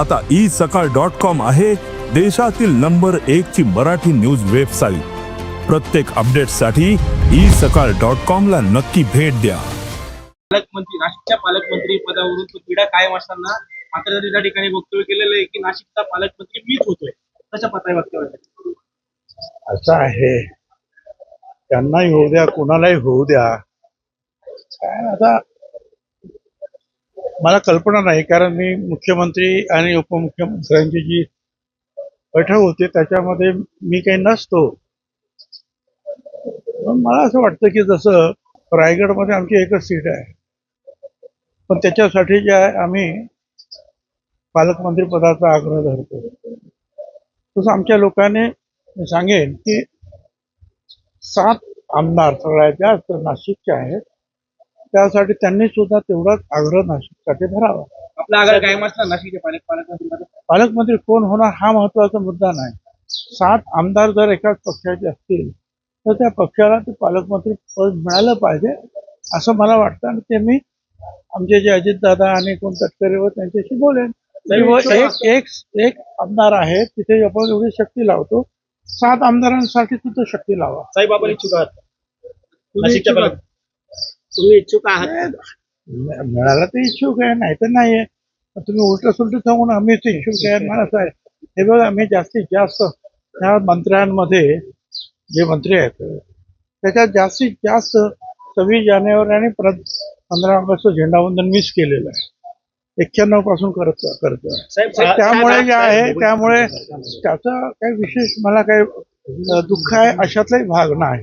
आता ई सकाळ dot com आहे देशातील नंबर एक ची मराठी न्यूज वेबसाईट. प्रत्येक अपडेटसाठी ई सकाळ डॉट कॉम ला नक्की भेट द्या. पालकमंत्री नाशिकच्या पालकमंत्री पदावरून तो पिढा कायम असताना मात्र त्या ठिकाणी वक्तव्य केलेलं आहे की नाशिकचा पालकमंत्री मीच होतोय. कशा पातळी वक्तव्य असं आहे. त्यांनाही होऊ द्या कोणालाही होऊ द्या. काय आता मला कल्पना नाही कारण मी मुख्यमंत्री आणि उपमुख्यमंत्र्यांची जी बैठक होती त्याच्यामध्ये मी काही नसतो. पण मला असं वाटतं की जसं रायगडमध्ये आमची एकच सीट आहे. पण त्याच्यासाठी जे आहे आम्ही पालकमंत्री पदाचा आग्रह धरतो. तसं आमच्या लोकांनी मी सांगेन की सात आमदार सगळ्यात जास्त नाशिकचे आहेत. त्यासाठी त्यांनी सुद्धा तेवढाच आग्रह नाशिकसाठी धरावा. आपला आग्रह कायम असला नाशिकच्या पालक पालकमंत्री पालकमंत्री कोण होणार हा महत्त्वाचा मुद्दा नाही. सात आमदार जर एकाच पक्षाचे असतील तर त्या पक्षाला ते पालकमंत्री पद मिळालं पाहिजे असं मला वाटतं. आणि ते मी आमचे जे अजितदादा आणि कोण तटकरे व त्यांच्याशी बोलेन. एक एक एक आमदार आहे तिथे आपण एवढी शक्ती लावतो. सात आमदारांसाठी तिथं शक्ती लावा. साहेब आपण इच्छुक आहात? तुम्ही इच्छुक आहात? मिळाला तर इच्छुक आहे नाही तर नाही आहे. तुम्ही उलट सुलट सांगून आम्हीच इच्छुक आहे मला असं आहे. हे बघा मी जास्तीत जास्त ह्या मंत्र्यांमध्ये जे मंत्री आहेत त्याच्यात जास्तीत जास्त सव्वीस जानेवारी आणि परत पंधरा ऑगस्ट झेंडावंदन मिस केलेलं आहे. एक्क्याण्णवपासून करत करतो त्यामुळे जे आहे त्यामुळे त्याचा काही विशेष मला काही दुःख आहे अशातलाही भाग नाही.